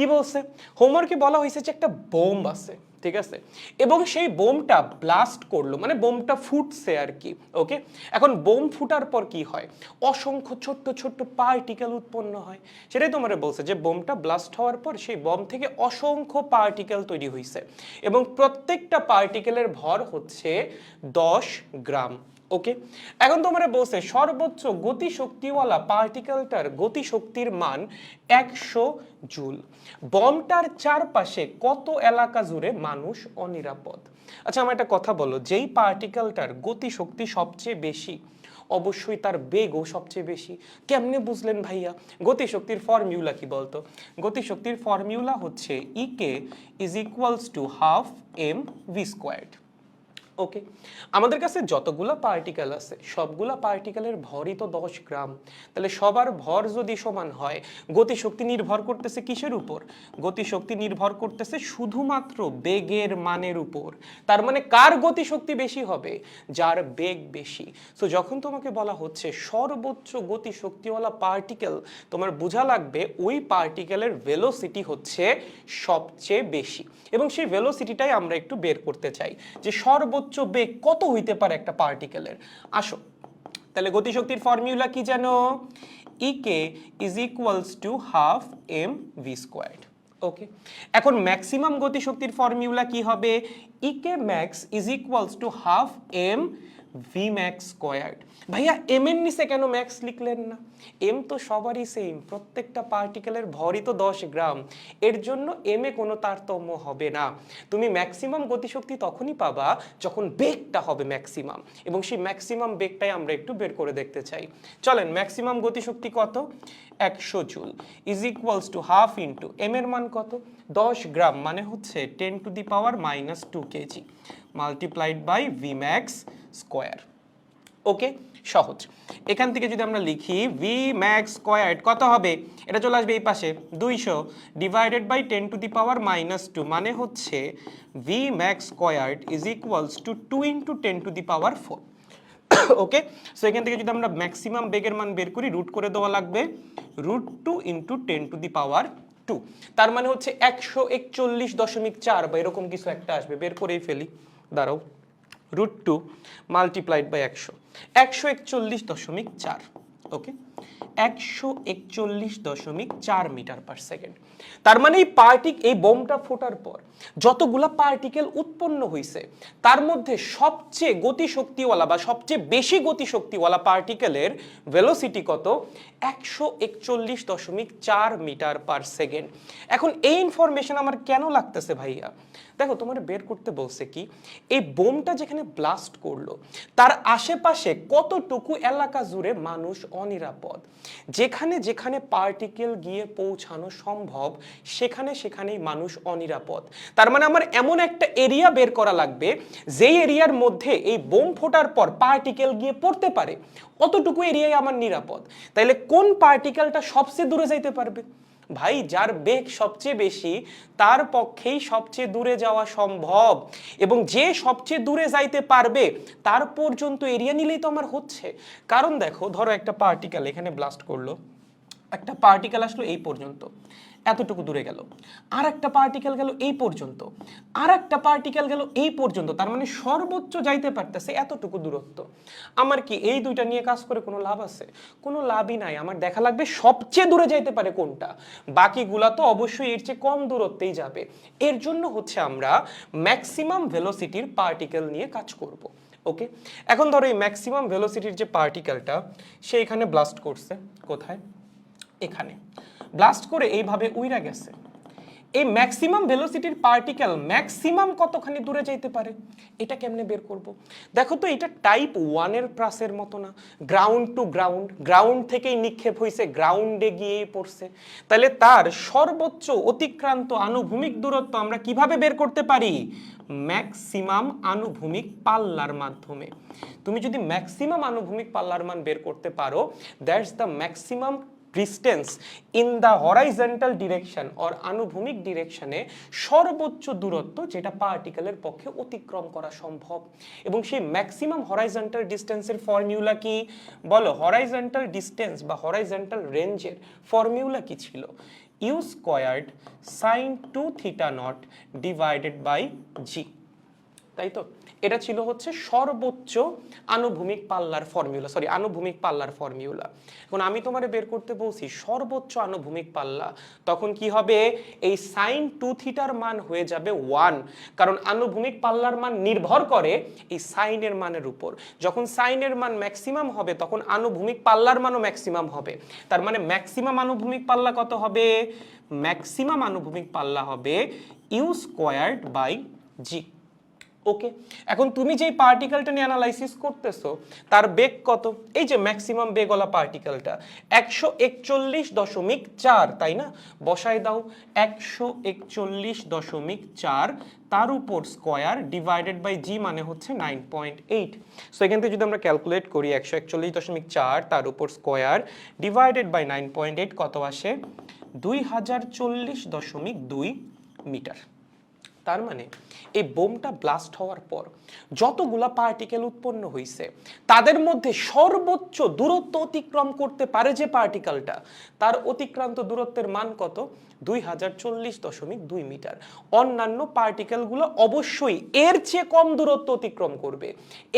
কি বলছে? হোমওয়ার্কে বলা হয়েছে যে একটা বোম আছে। ঠিক আছে? এবং সেই বোমটা ব্লাস্ট করল মানে বোমটা ফুটছে আর কি ওকে এখন বোম ফুটার পর কি হয়? অসংখ্য ছোট্ট ছোট্ট পার্টিকেল উৎপন্ন হয়। সেটাই তোমার বলছে যে বোমটা ব্লাস্ট হওয়ার পর সেই বম থেকে অসংখ্য পার্টিকেল তৈরি হয়েছে এবং প্রত্যেকটা পার্টিকেলের ভর হচ্ছে দশ গ্রাম ওকে এখন তোমরা বলছে সর্বোচ্চ গতিশক্তিওয়ালা পার্টিকেলটার গতিশক্তির মান একশো জুল। বমটার চারপাশে কত এলাকা জুড়ে মানুষ অনিরাপদ। আচ্ছা আমার একটা কথা বলো, যেই পার্টিকেলটার গতিশক্তি সবচেয়ে বেশি, অবশ্যই তার বেগও সবচেয়ে বেশি। কেমনে বুঝলেন ভাইয়া? গতিশক্তির ফর্মিউলা কি বলতো? গতিশক্তির ফর্মিউলা হচ্ছে E K is equals to half M V squared okay আমাদের কাছে যতগুলো পার্টিকেল আছে, সবগুলা পার্টিকেলের ভরই তো দশ গ্রাম। তাহলে সবার ভর যদি সমান হয়, গতিশক্তি নির্ভর করতেছে কিসের উপর? গতিশক্তি নির্ভর করতেছে শুধুমাত্র বেগের মানের উপর। তার মানে কার গতিশক্তি বেশি হবে? যার বেগ বেশি। সো যখন তোমাকে বলা হচ্ছে সর্বোচ্চ গতিশক্তিওয়ালা পার্টিকেল তোমার বোঝা লাগবে ওই পার্টিকেলের ভেলোসিটি হচ্ছে সবচেয়ে বেশি। এবং সেই ভেলোসিটিটাই আমরা একটু বের করতে চাই যে সর্বোচ্চ বেগ কত হইতে পারে একটা পার্টিকেলের আসো, তাহলে গতিশক্তির ফর্মুলা কি জানো? E K is equals to half M V squared okay এখন ম্যাক্সিমাম গতিশক্তির ফর্মুলা কি হবে? E K max is equals to half M V max squared ভাইয়া এম এর নিচে কেন ম্যাক্স লিখলেন না? এম তো সবারই সেম প্রত্যেকটা পার্টিকেলের ভরই তো দশ গ্রাম। এর জন্য এম এ কোনো তারতম্য হবে না। তুমি ম্যাক্সিমাম গতিশক্তি তখনই পাবা যখন বেগটা হবে ম্যাক্সিমাম এবং সেই ম্যাক্সিমাম বেগটাই আমরা একটু বের করে দেখতে চাই। চলেন ম্যাক্সিমাম গতিশক্তি কত? একশো joule is equals to half into M এর মান কত? দশ গ্রাম মানে হচ্ছে ten to the power minus two KG multiplied by V max square okay সহজ। এখান থেকে যদি আমরা লিখি ভি ম্যাক্স স্কোয়ার্ড কত হবে? এটা চলে আসবে এই পাশে, দুইশো divided by ten to the power minus two মানে হচ্ছে V max squared is equals to two into ten to the power four okay so এখান থেকে যদি আমরা ম্যাক্সিমাম বেগের মান বের করি রুট করে দেওয়া লাগবে। Root two into ten to the power two তার মানে হচ্ছে একশো একচল্লিশ দশমিক চার বা এরকম কিছু একটা আসবে। বের করেই ফেলি। দাঁড়াও। রুট টু মাল্টিপ্লাইড বাই একশো। একশো একচল্লিশ দশমিক চার। ওকে একশো একচল্লিশ দশমিক চার মিটার পার সেকেন্ড। তার মানে এই পার্টিক এই বোমটা ফোটার পর যতগুলা পার্টিকেল উৎপন্ন হয়েছে তার মধ্যে সবচেয়ে গতিশক্তিওয়ালা বা সবচেয়ে বেশি গতিশক্তিওয়ালা পার্টিকেলের ভেলোসিটি কত? একশো একচল্লিশ দশমিক চার মিটার পার সেকেন্ড। এখন এই ইনফরমেশন আমার কেন লাগতেছে ভাইয়া? দেখো, তোমার বের করতে বলছে কি, এই বোমটা যেখানে ব্লাস্ট করল, তার আশেপাশে কতটুকু এলাকা জুড়ে মানুষ অনিরাপদ? যেখানে যেখানে পার্টিকেল গিয়ে পৌঁছানো সম্ভব, সেখানে সেখানেই মানুষ অনিরাপদ। তার মানে আমার এমন একটা এরিয়া বের করা লাগবে, যেই এরিয়ার মধ্যে এই বোম ফোটার পর পার্টিকেল গিয়ে পড়তে পারে, অতটুকু এরিয়ায় আমার নিরাপদ। তাইলে কোন পার্টিকেলটা সবচেয়ে দূরে যাইতে পারবে? ভাই, যার বেগ সবচেয়ে বেশি, তার পক্ষেই সবচেয়ে দূরে যাওয়া সম্ভব। এবং যে সবচেয়ে দূরে যাইতে পারবে, তার পর্যন্ত এরিয়া নিলেই তো আমার হচ্ছে। কারণ দেখো, ধরো একটা পার্টিকেল এখানে ব্লাস্ট করল। একটা পার্টিকেল আসলো এই পর্যন্ত। এতটুকু দূরে গেল। আর একটা পার্টিকেল গেল এই পর্যন্ত। আর একটা পার্টিকেল গেল এই পর্যন্ত। তার মানে সর্বোচ্চ যাইতে পারতেছে এতটুকু দূরত্ব। আমার কি এই দুইটা নিয়ে কাজ করে কোনো লাভ আছে? কোনো লাভই নাই। আমার দেখা লাগবে সবচেয়ে দূরে যাইতে পারে কোনটা? বাকিগুলা তো অবশ্যই এর চেয়ে কম দূরত্বেই যাবে। এর জন্য হচ্ছে আমরা ম্যাক্সিমাম ভেলোসিটির পার্টিকেল নিয়ে কাজ করব। ওকে এখন ধরো এই ম্যাক্সিমাম ভেলোসিটির যে পার্টিকেলটা সে এখানে ব্লাস্ট করছে। কোথায়? এখানে। ব্লাস্ট করে এইভাবে উইরা গেছে। এই ম্যাক্সিমাম ভেলোসিটির পার্টিকেল ম্যাক্সিমাম কতখানি দূরে যাইতে পারে, এটা কেমনে বের করব? দেখো তো, এটা টাইপ ওয়ানের প্রাসের মতো না। গ্রাউন্ড টু গ্রাউন্ড গ্রাউন্ড থেকেই নিক্ষেপ হয়েছে গ্রাউন্ডে গিয়েই পড়ছে। তাহলে তার সর্বোচ্চ অতিক্রান্ত আনুভূমিক দূরত্ব আমরা কীভাবে বের করতে পারি? ম্যাক্সিমাম আনুভূমিক পাল্লার মাধ্যমে। তুমি যদি ম্যাক্সিমাম আনুভূমিক পাল্লার মান বের করতে পারো that's the maximum distance in the horizontal direction or আনুভূমিক ডিরেকশনে সর্বোচ্চ দূরত্ব যেটা পার্টিকেলের পক্ষে অতিক্রম করা সম্ভব। এবং সেই ম্যাক্সিমাম হরাইজেন্টাল ডিস্টেন্সের ফর্মিউলা কি? বলো হরাইজেন্টাল ডিস্টেন্স বা হরাইজেন্টাল রেঞ্জের ফর্মিউলা কি ছিল? U squared sine two theta naught divided by G তাই তো? এটা ছিল হচ্ছে সর্বোচ্চ আনুভূমিক পাল্লার ফর্মুলা সরি আনুভূমিক পাল্লার ফর্মুলা এখন আমি তোমারে বের করতে বলছি, সর্বোচ্চ আনুভূমিক পাল্লা, তখন কি হবে? এই সাইন টু থিটার মান হয়ে যাবে ওয়ান কারণ আনুভূমিক পাল্লার মান নির্ভর করে এই সাইনের মানের উপর। যখন সাইনের মান ম্যাক্সিমাম হবে, তখন আনুভূমিক পাল্লার মানও ম্যাক্সিমাম হবে। তার মানে ম্যাক্সিমাম আনুভূমিক পাল্লা কত হবে? ম্যাক্সিমাম আনুভূমিক পাল্লা হবে u squared by g okay এখন তুমি যেই পার্টিকেলটা নিয়ে অ্যানালাইসিস করতেছো, তার বেগ কত? এই যে ম্যাক্সিমাম বেগওয়ালা পার্টিকেলটা একশো একচল্লিশ দশমিক চার, তাই না? বসায় দাও, একশো একচল্লিশ দশমিক চার, তার উপর স্কোয়ার ডিভাইডেড বাই জি মানে হচ্ছে নাইন পয়েন্ট এইট সো এখান থেকে যদি আমরা ক্যালকুলেট করি, একশো একচল্লিশ দশমিক চার, তার উপর square divided by nine point eight কত আসে? দুই হাজার চল্লিশ দশমিক দুই মিটার। তার মানে এই বোমটা ব্লাস্ট হওয়ার পর যতগুলা পার্টিকেল উৎপন্ন হয়েছে তাদের মধ্যে সর্বোচ্চ দূরত্ব অতিক্রম করতে পারে যে পার্টিকেলটা তার অতিক্রান্ত দূরত্বের মান কত? দুই হাজার চল্লিশ দশমিক দুই মিটার। অন্যান্য পার্টিকেলগুলো অবশ্যই এর চেয়ে কম দূরত্ব অতিক্রম করবে।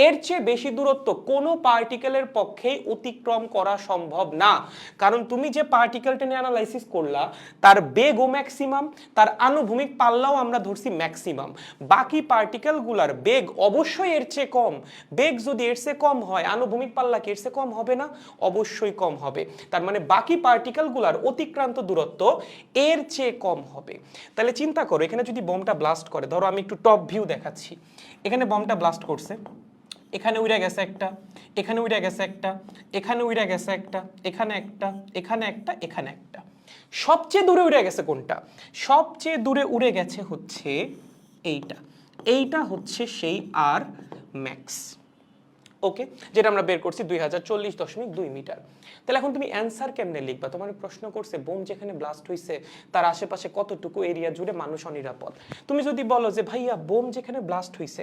এর চেয়ে বেশি দূরত্ব কোনো পার্টিকেলের পক্ষেই অতিক্রম করা সম্ভব না। কারণ তুমি যে পার্টিকেলটা নিয়ে অ্যানালাইসিস করলা, তার বেগও ম্যাক্সিমাম তার আনুভূমিক পাল্লাও আমরা ধরছি ম্যাক্সিমাম বাকি পার্টিকেলগুলার বেগ অবশ্যই এর চেয়ে কম। বেগ যদি এর চেয়ে কম হয়, আনুভূমিক পাল্লা কি এর চেয়ে কম হবে না? অবশ্যই কম হবে। তার মানে বাকি পার্টিকেলগুলার অতিক্রান্ত দূরত্ব এর চেয়ে কম হবে। তাহলে চিন্তা করো, এখানে যদি বোমটা ব্লাস্ট করে, ধরো আমি একটু টপ ভিউ দেখাচ্ছি। এখানে বোমটা ব্লাস্ট করছে। এখানে উইরা গেছে একটা, এখানে উইরা গেছে একটা, এখানে উইরা গেছে একটা, এখানে একটা এখানে একটা এখানে একটা। সবচেয়ে দূরে উড়ে গেছে কোনটা? সবচেয়ে দূরে উড়ে গেছে হচ্ছে এইটা। এইটা হচ্ছে সেই আর ম্যাক্স ওকে যেটা আমরা বের করছি দুই হাজার চল্লিশ দশমিক দুই মিটার। তাহলে এখন তুমি অ্যান্সার কেমনে লিখবা? তোমার প্রশ্ন করছে, বোম যেখানে ব্লাস্ট হয়েছে তার আশেপাশে কতটুকু এরিয়া জুড়ে মানুষ অনিরাপদ? তুমি যদি বলো যে, ভাইয়া, বোম যেখানে ব্লাস্ট হয়েছে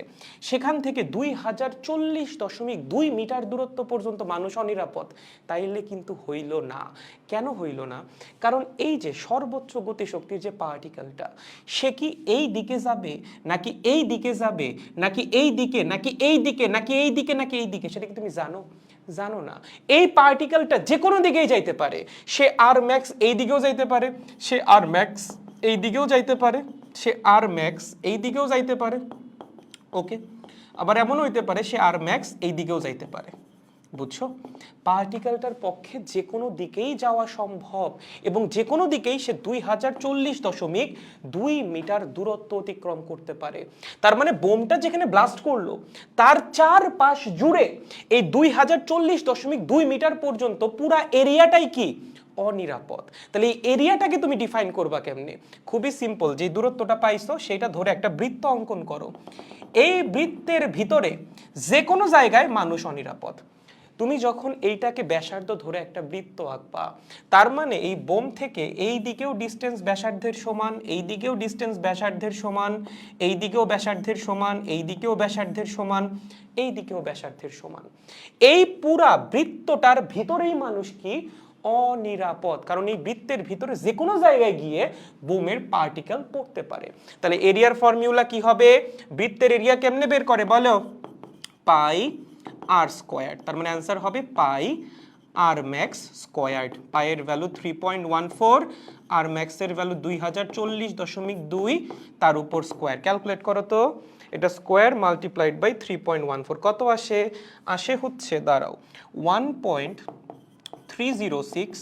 সেখান থেকে দুই হাজার চল্লিশ দশমিক দুই মিটার দূরত্ব পর্যন্ত মানুষ অনিরাপদ? তাইলে কিন্তু হইল না। কেন হইল না? কারণ এই যে সর্বোচ্চ গতিশক্তির যে পার্টিকেলটা সে কি এই দিকে যাবে, নাকি এই দিকে যাবে, নাকি এই দিকে, নাকি এই দিকে, নাকি এই দিকে, নাকি এই দিকে সেটা কি তুমি জানো? জানো না। এই পার্টিকেলটা যে কোনো দিকেই যাইতে পারে। সে আর ম্যাক্স এই দিকেও যাইতে পারে, সে আর ম্যাক্স এই দিকেও যাইতে পারে, সে আর ম্যাক্স এই দিকেও যাইতে পারে। ওকে আবার এমনও হইতে পারে, সে আর ম্যাক্স এই দিকেও যাইতে পারে। বুঝছ? পার্টিকেলটার পক্ষে যে কোনো দিকেই যাওয়া সম্ভব এবং যে কোনো দিকেই সে দুই হাজার চল্লিশ দশমিক দুই মিটার দূরত্ব অতিক্রম করতে পারে। তার মানে বোমটা যেখানে ব্লাস্ট করল, তার চার পাশ জুড়ে এই দুই হাজার চল্লিশ দশমিক দুই মিটার পর্যন্ত পুরা এরিয়াটাই কি? অনিরাপদ। তাহলে এই এরিয়াটাকে তুমি ডিফাইন করবা কেমনে? খুবই সিম্পল যে দূরত্বটা পাইছো সেটা ধরে একটা বৃত্ত অঙ্কন করো। এই বৃত্তের ভিতরে যে কোনো জায়গায় মানুষ অনিরাপদ। তুমি যখন এইটাকে ব্যাসার্ধ ধরে একটা বৃত্ত আঁকবা, তার মানে এই বোম থেকে এই দিকেও ডিস্টেন্স ব্যাসার্ধের সমান, এই দিকেও ডিস্টেন্স ব্যাসার্ধের সমান, এই দিকেও ব্যাসার্ধের সমান, এই দিকেও ব্যাসার্ধের সমান, এই দিকেও ব্যাসার্ধের সমান। এই পুরা বৃত্তটার ভিতরেই মানুষ কি? অনিরাপদ। কারণ এই বৃত্তের ভিতরে যে কোনো জায়গায় গিয়ে বোমের পার্টিকেল পড়তে পারে। তাহলে এরিয়ার ফর্মুলা কি হবে? বৃত্তের এরিয়া কেমনে বের করে বলো? পাই আর স্কোয়ার তার মানে অ্যান্সার হবে পাই আর ম্যাক্স স্কোয়ার্ড পায়ের value three point one four আর ম্যাক্সের ভ্যালু দুই হাজার চল্লিশ দশমিক দুই, তার উপর স্কোয়ার ক্যালকুলেট করো তো। এটা square multiplied by three point one four কত আসে? আসে হচ্ছে, দাঁড়াও। One point three zero six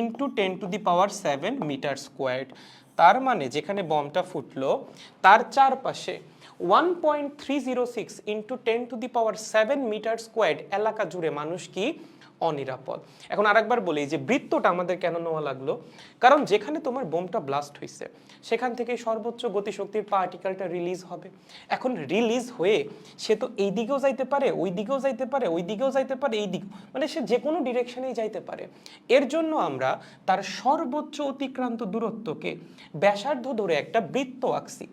into ten to the power seven metre squared তার মানে যেখানে বমটা ফুটলো, তার চারপাশে one point three zero six into ten to the power seven metre squared এলাকা জুড়ে মানুষ কি অনিরাপদ। এখন আরেকবার বলি যে বৃত্তটা আমাদের কেন নেওয়া লাগল? কারণ যেখানে তোমার বোমটা ব্লাস্ট হয়েছে সেখান থেকে সর্বোচ্চ গতিশক্তির পার্টিকেলটা রিলিজ হবে। এখন রিলিজ হয়ে সে তো এই দিকেও যাইতে পারে ওই দিকেও যাইতে পারে ওই দিকেও যাইতে পারে এই দিক মানে সে যে কোনো ডিরেকশনেই যাইতে পারে। এর জন্য আমরা তার সর্বোচ্চ অতিক্রান্ত দূরত্বকে ব্যাসার্ধ ধরে একটা বৃত্ত আঁকছি।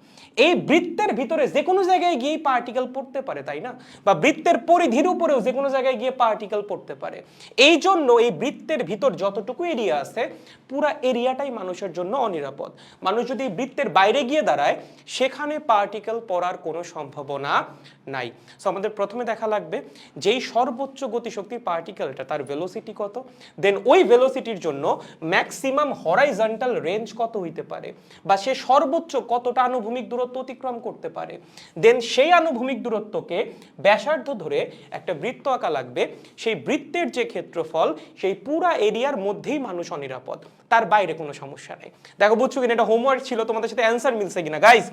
এই বৃত্তের ভিতরে যে কোনো জায়গায় গিয়ে পার্টিকেল পড়তে পারে, তাই না? বা বৃত্তের পরিধির উপরেও যে কোনো জায়গায় গিয়ে পার্টিকেল পড়তে পারে। এই জন্য এই বৃত্তের ভিতর যতটুকু এরিয়া আছে, পুরা এরিয়াটাই মানুষের জন্য অনিরাপদ। মানুষ যদি বৃত্তের বাইরে গিয়ে দাঁড়ায়, সেখানে পার্টিকেল পড়ার কোনো সম্ভাবনা নাই। সো আমাদের প্রথমে দেখা লাগবে যেই সর্বোচ্চ গতিশক্তির পার্টিকেলটা তার ভেলোসিটি কত? দেন ওই ভেলোসিটির জন্য ম্যাক্সিমাম হরাইজন্টাল রেঞ্জ কত হইতে পারে? বা সে সর্বোচ্চ কতটা আনুভূমিক দূরত্ব অতিক্রম করতে পারে? দেন সেই আনুভূমিক দূরত্বকে ব্যাসার্ধ ধরে একটা বৃত্ত আঁকা লাগবে। সেই বৃত্তের যে ক্ষেত্রফল সেই পুরা এরিয়ার মধ্যেই মানুষ অনিরাপদ। তার বাইরে কোনো সমস্যা নেই। দেখো বুঝছ কিনা, এটা হোমওয়ার্ক ছিল, তোমাদের সাথে অ্যান্সার মিলছে কিনা? গাইজ